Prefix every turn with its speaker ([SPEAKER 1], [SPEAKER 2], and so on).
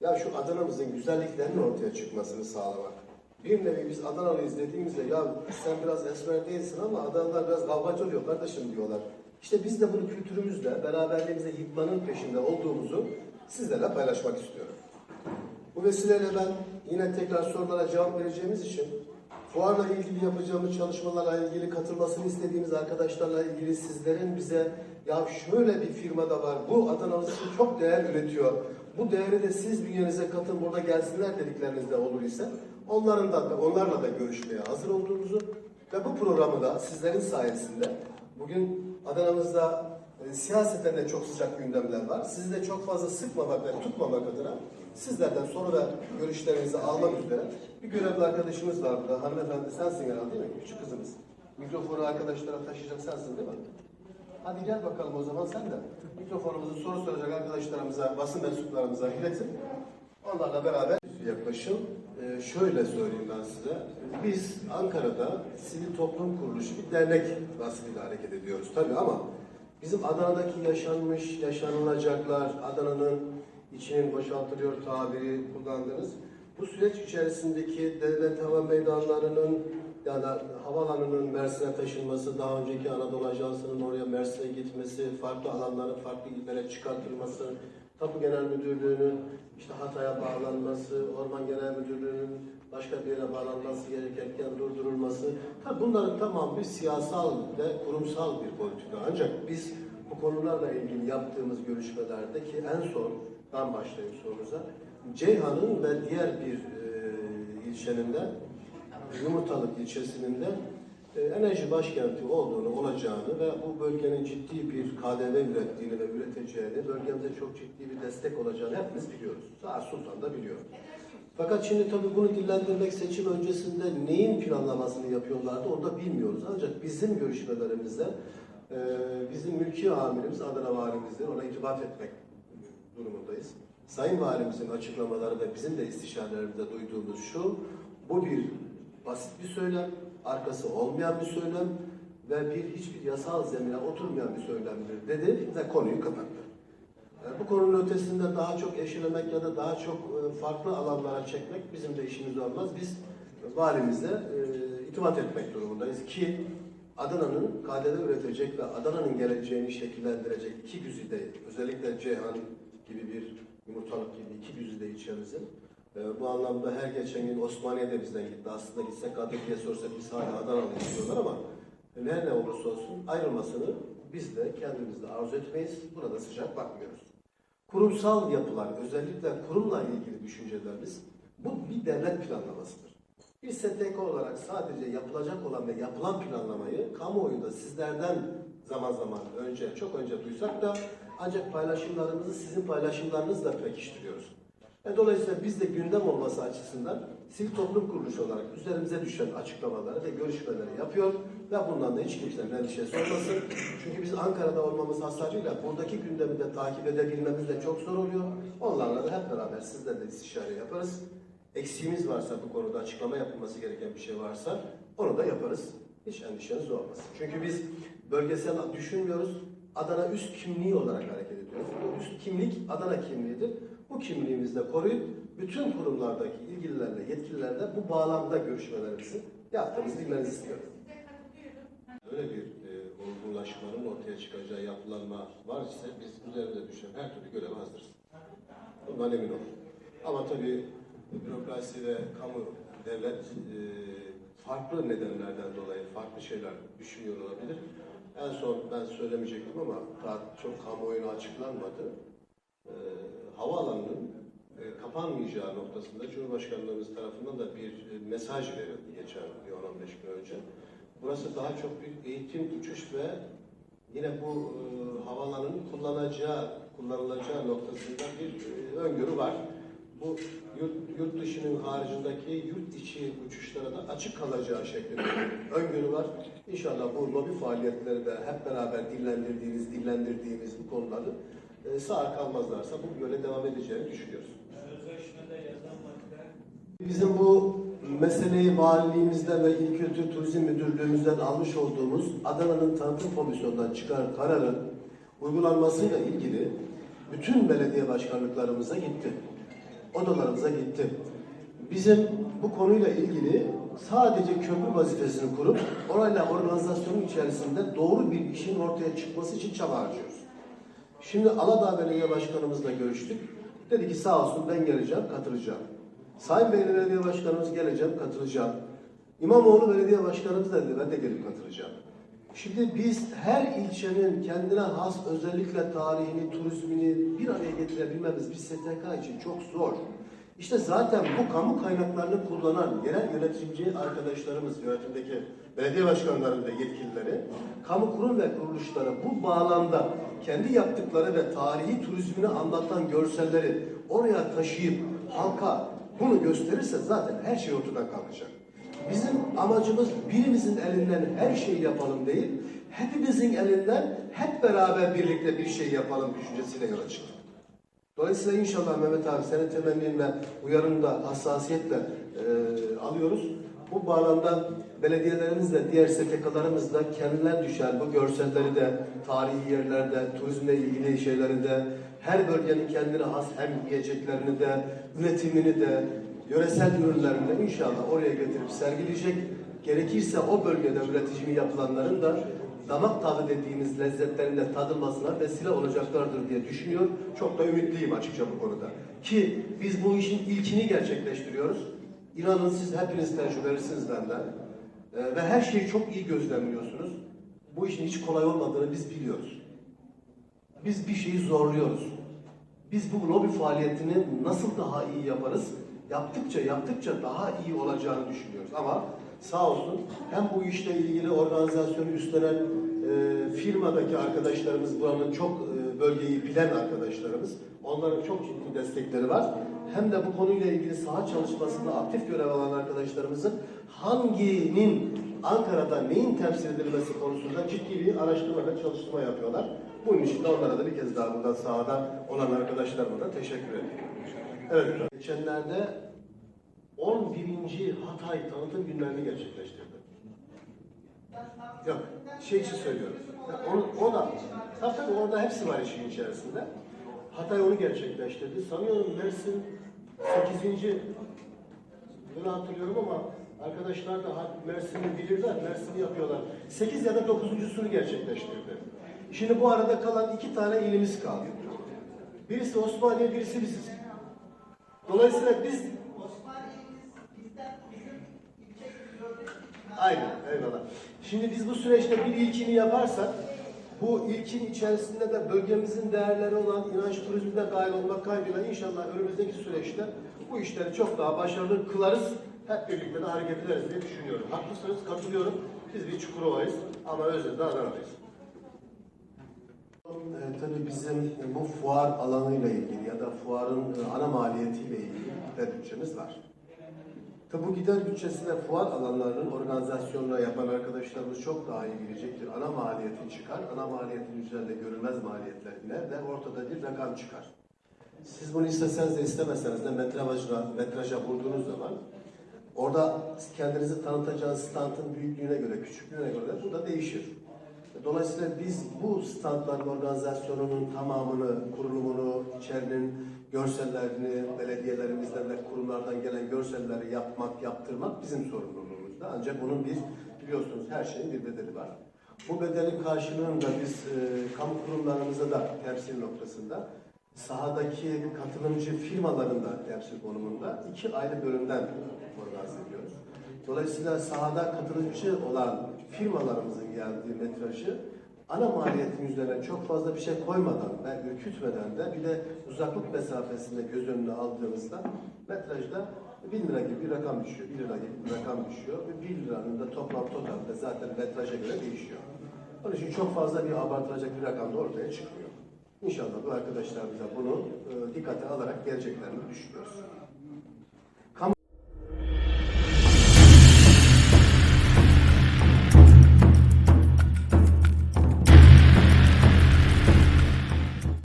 [SPEAKER 1] Ya şu Adana'mızın güzelliklerinin ortaya çıkmasını sağlamak. Bir nevi biz Adanalıyız dediğimizde ya sen biraz esmer değilsin ama Adanalılar biraz kavgacı oluyor kardeşim diyorlar. İşte biz de bunu kültürümüzle, beraberliğimize yıkmanın peşinde olduğumuzu sizlerle paylaşmak istiyorum. Bu vesileyle ben yine tekrar sorulara cevap vereceğimiz için fuarla ilgili yapacağımız çalışmalarla ilgili katılmasını istediğimiz arkadaşlarla ilgili sizlerin bize ya şöyle bir firma da var, bu Adana'mız çok değer üretiyor. Bu değeri de siz bünyenize katın burada gelsinler dediklerinizde olur ise onların da onlarla da görüşmeye hazır olduğumuzu ve bu programı da sizlerin sayesinde bugün Adana'mızda e, siyaseten de çok sıcak gündemler var. Sizi de çok fazla sıkmamak ve tutmamak adına sizlerden soru ve görüşlerinizi almak üzere bir görevli arkadaşımız var burada. Hanımefendi sensin herhalde değil mi? Küçük kızımız. Mikrofonu arkadaşlara taşıyacak sensin değil mi? Hadi gel bakalım o zaman sen de. Mikrofonumuzu soru soracak arkadaşlarımıza, basın mensuplarımıza iletin. Onlarla beraber yaklaşım. Ee, şöyle söyleyeyim ben size. Biz Ankara'da sivil toplum kuruluşu bir dernek vasfıyla hareket ediyoruz tabii ama bizim Adana'daki yaşanmış, yaşanılacaklar, Adana'nın içinin boşaltılıyor tabiri kullandığınız bu süreç içerisindeki devlet hava meydanlarının yani havalanının Mersin'e taşınması, daha önceki Anadolu Ajansı'nın oraya Mersin'e gitmesi, farklı alanların farklı illere çıkartılması, Tapu Genel Müdürlüğü'nün işte Hatay'a bağlanması, Orman Genel Müdürlüğü'nün başka bir yere bağlanması gerekirken durdurulması. Tabii bunların tamamı bir siyasal ve kurumsal bir politika. Ancak biz konularla ilgili yaptığımız görüşmelerde ki en son, ben başlayayım sorunuza, Ceyhan'ın ve diğer bir e, ilçenin de Yumurtalık ilçesinin de e, enerji başkenti olduğunu, olacağını ve bu bölgenin ciddi bir KDV ürettiğini ve üreteceğini, bölgemize çok ciddi bir destek olacağını hepimiz biliyoruz. Sağ Sultan da biliyor. Fakat şimdi tabii bunu dillendirmek seçim öncesinde neyin planlamasını yapıyorlardı onu da bilmiyoruz. Ancak bizim görüşmelerimizde e, bizim mülki amirimiz Adana Valimizdir. Ona itibat etmek durumundayız. Sayın Valimizin açıklamaları ve bizim de istişarelerimizde duyduğumuz şu, bu bir basit bir söylem, arkası olmayan bir söylem ve bir hiçbir yasal zemine oturmayan bir söylemdir dedi ve konuyu kapattı. E, Bu konunun ötesinde daha çok eşelemek ya da daha çok e, farklı alanlara çekmek bizim de işimiz olmaz. Biz valimizle e, itimat etmek durumundayız ki Adana'nın KDV üretecek ve Adana'nın geleceğini şekillendirecek iki güzide, özellikle Ceyhan gibi bir yumurtalık gibi iki güzide ilçemizin e, bu anlamda her geçen gün Osmaniye de bizden gitti. Aslında gitsek Kadıköy'e sorsak biz hala Adana'lıyız diyorlar ama her ne olursa olsun ayrılmasını biz de kendimiz de arzu etmeyiz. Buna da sıcak bakmıyoruz. Kurumsal yapılar, özellikle kurumla ilgili düşüncelerimiz bu bir devlet planlamasıdır. Bir STK olarak sadece yapılacak olan ve yapılan planlamayı kamuoyunda sizlerden zaman zaman önce, çok önce duysak da ancak paylaşımlarımızı sizin paylaşımlarınızla pekiştiriyoruz. E, dolayısıyla biz de gündem olması açısından sivil toplum kuruluşu olarak üzerimize düşen açıklamaları ve görüşmeleri yapıyor ve bundan da hiç kimsenin endişesi olmasın. Çünkü biz Ankara'da olmamız hasarıyla buradaki gündemi de takip edebilmemiz de çok zor oluyor. Onlarla da hep beraber sizlerle istişare yaparız. Eksiğimiz varsa bu konuda açıklama yapılması gereken bir şey varsa onu da yaparız. Hiç endişeniz olmasın. Çünkü biz bölgesel düşünmüyoruz. Adana üst kimliği olarak hareket ediyoruz. Bu üst kimlik Adana kimliğidir. Bu kimliğimizi de koruyup bütün kurumlardaki ilgililerle, yetkililerle bu bağlamda görüşmelerimizi yaptığımızı bilmenizi istiyorum. Öyle bir e, olgunlaşmanın ortaya çıkacağı yapılanma var ise biz üzerinde düşen her türlü göreve hazırız. Bundan emin olun. Ama tabii bürokrasi ve kamu, devlet e, farklı nedenlerden dolayı farklı şeyler düşünüyor olabilir. En son ben söylemeyecektim ama daha çok kamuoyuna açıklanmadı. E, havaalanının e, kapanmayacağı noktasında Cumhurbaşkanlığımız tarafından da bir e, mesaj verildi geçen bir 10-15 gün önce. Burası daha çok bir eğitim, uçuş ve yine bu e, havaalanının kullanacağı, kullanılacağı noktasında bir e, öngörü var. Bu yurt, yurt dışının haricindeki yurt içi uçuşlara da açık kalacağı şeklinde öngörü var. İnşallah bu lobi faaliyetleri de hep beraber dillendirdiğimiz, dillendirdiğimiz bu konuları e, sağır kalmazlarsa bu böyle devam edeceğini düşünüyoruz. Bizim bu meseleyi valiliğimizden ve İl Kültür Turizm Müdürlüğümüzden almış olduğumuz Adana'nın tanıtım komisyonundan çıkan kararın uygulanmasıyla ilgili bütün belediye başkanlıklarımıza gitti. Odalarımıza gitti. Bizim bu konuyla ilgili sadece köprü vazifesini kurup orayla organizasyonun içerisinde doğru bir işin ortaya çıkması için çaba harcıyoruz. Şimdi Aladağ Belediye Başkanımızla görüştük. Dedi ki sağ olsun ben geleceğim, katılacağım. Sayın Belediye Başkanımız geleceğim, katılacağım. İmamoğlu Belediye Başkanımız dedi ben de gelip katılacağım. Şimdi biz her ilçenin kendine has özellikle tarihini, turizmini bir araya getirebilmemiz bir STK için çok zor. İşte zaten bu kamu kaynaklarını kullanan yerel yönetici arkadaşlarımız, yönetimdeki belediye başkanları ve yetkilileri, kamu kurum ve kuruluşları bu bağlamda kendi yaptıkları ve tarihi turizmini anlatan görselleri oraya taşıyıp halka bunu gösterirse zaten her şey ortadan kalkacak. Bizim amacımız birimizin elinden her şeyi yapalım değil, hepimizin elinden hep beraber birlikte bir şey yapalım düşüncesiyle yola çıktık. Dolayısıyla inşallah Mehmet abi senin temennin ve da hassasiyetle e, alıyoruz. Bu bağlamda belediyelerimizle, diğer STK'larımızla kendilerine düşen bu görselleri de, tarihi yerlerde, turizmle ilgili şeyleri de, her bölgenin kendine has hem yiyeceklerini de, üretimini de, yöresel ürünlerini inşallah oraya getirip sergileyecek. Gerekirse o bölgede üreticiliği yapılanların da damak tadı dediğimiz lezzetlerin de tadılmasına vesile olacaklardır diye düşünüyor. Çok da ümitliyim açıkça bu konuda. Ki biz bu işin ilkini gerçekleştiriyoruz. İnanın siz hepiniz tecrübelisiniz benden. Ee, ve her şeyi çok iyi gözlemliyorsunuz. Bu işin hiç kolay olmadığını biz biliyoruz. Biz bir şeyi zorluyoruz. Biz bu lobi faaliyetini nasıl daha iyi yaparız? Yaptıkça yaptıkça daha iyi olacağını düşünüyoruz. Ama sağ olsun hem bu işle ilgili organizasyonu üstlenen e, firmadaki arkadaşlarımız, buranın çok e, bölgeyi bilen arkadaşlarımız, onların çok ciddi destekleri var. Hem de bu konuyla ilgili saha çalışmasında aktif görev alan arkadaşlarımızın hanginin Ankara'da neyin temsil edilmesi konusunda ciddi bir araştırma ve çalışma yapıyorlar. Bunun için de onlara da bir kez daha buradan sahada olan arkadaşlarıma da teşekkür ediyorum. Evet, geçenlerde 11. Hatay tanıtım günlerini gerçekleştirdi. Yok, şey için söylüyorum. Onu, o da, tabii tabii orada hepsi var işin içerisinde. Hatay onu gerçekleştirdi. Sanıyorum Mersin 8. Bunu hatırlıyorum ama arkadaşlar da Mersin'i bilirler, Mersin'i yapıyorlar. 8 ya da 9.sunu gerçekleştirdi. Şimdi bu arada kalan iki tane ilimiz kaldı. Birisi Osmaniye, birisi biziz. Dolayısıyla biz Aynen, eyvallah. Şimdi biz bu süreçte bir ilkini yaparsak, bu ilkin içerisinde de bölgemizin değerleri olan inanç turizmi de dahil olmak kaydıyla inşallah önümüzdeki süreçte bu işleri çok daha başarılı kılarız. Hep birlikte de hareket ederiz diye düşünüyorum. Haklısınız, katılıyorum. Biz bir Çukurova'yız ama özelde Adana'dayız. E, tabii bizim bu fuar alanıyla ilgili ya da fuarın e, ana maliyetiyle ilgili bir bütçemiz var. Tabi bu gider bütçesi ve fuar alanlarının organizasyonuna yapan arkadaşlarımız çok daha iyi bilecektir. Ana maliyeti çıkar, ana maliyetin üzerinde görülmez maliyetler iner ve ortada bir rakam çıkar. Siz bunu isteseniz de istemeseniz de metraja, metraja vurduğunuz zaman orada kendinizi tanıtacağınız standın büyüklüğüne göre, küçüklüğüne göre bu da değişir. Dolayısıyla biz bu standların organizasyonunun tamamını, kurulumunu, içerinin görsellerini, belediyelerimizden ve kurumlardan gelen görselleri yapmak, yaptırmak bizim sorumluluğumuzda. Ancak bunun bir, biliyorsunuz her şeyin bir bedeli var. Bu bedelin karşılığını da biz e, kamu kurumlarımızda da temsil noktasında sahadaki katılımcı firmaların da temsil konumunda iki ayrı bölümden organize ediyoruz. Dolayısıyla sahada katılımcı olan firmalarımızın geldiği metrajı ana maliyetin üzerine çok fazla bir şey koymadan ve ürkütmeden de bir de uzaklık mesafesinde göz önüne aldığımızda metrajda 1000 lira gibi bir rakam düşüyor, 1 lira gibi bir rakam düşüyor ve 1 liranın da toplam totalde zaten metraja göre değişiyor. Onun için çok fazla bir abartılacak bir rakam da ortaya çıkmıyor. İnşallah bu arkadaşlarımıza bunu e, dikkate alarak geleceklerini düşünüyoruz.